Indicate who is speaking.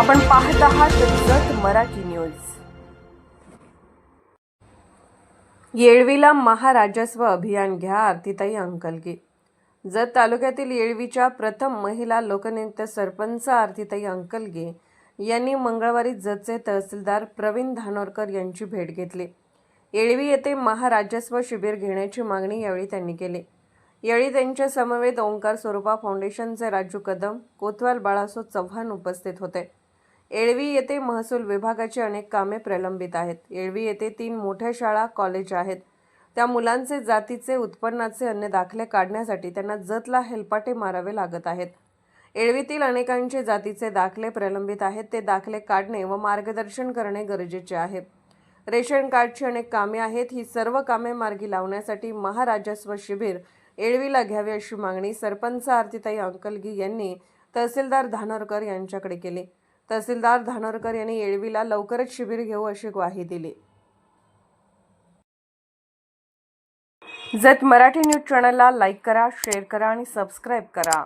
Speaker 1: आपण पाहत आहात जत मराठी न्यूज. येळवीला महाराजस्व अभियान घ्या आरतीताई अंकलगी. जत तालुक्यातील येळवीच्या प्रथम महिला लोकनियुक्त सरपंच आरतीताई अंकलगे यांनी मंगळवारी जतचे तहसीलदार प्रवीण धानोरकर यांची भेट घेतली. येळवी येथे महाराजस्व शिबिर घेण्याची मागणी यावेळी त्यांनी केली. यावेळी त्यांच्या समवेत ओंकार स्वरूपा फाउंडेशनचे राजू कदम कोतवाल बाळासो चव्हाण उपस्थित होते. येळवी येथे महसूल विभागाची अनेक कामे प्रलंबित आहेत. येळवी येथे तीन मोठ्या शाळा कॉलेज आहेत. त्या मुलांचे जातीचे उत्पन्नाचे अन्य दाखले काढण्यासाठी त्यांना जतला हेलपाटे मारावे लागत आहेत. येळवीतील अनेकांचे जातीचे दाखले प्रलंबित आहेत. ते दाखले काढणे व मार्गदर्शन करणे गरजेचे आहे. रेशन कार्डची अनेक कामे आहेत. ही सर्व कामे मार्गी लावण्यासाठी महाराजस्व शिबिर येळवीला घ्यावे अशी मागणी सरपंच आरतीताई अंकलगी यांनी तहसीलदार धानोरकर यांच्याकडे केली. तहसीलदार धानोरकर यांनी येळवीला लवकरच शिबिर घेऊ अशी ग्वाही दिली. जत मराठी न्यूज चॅनलला लाईक करा शेअर करा आणि सबस्क्राईब करा.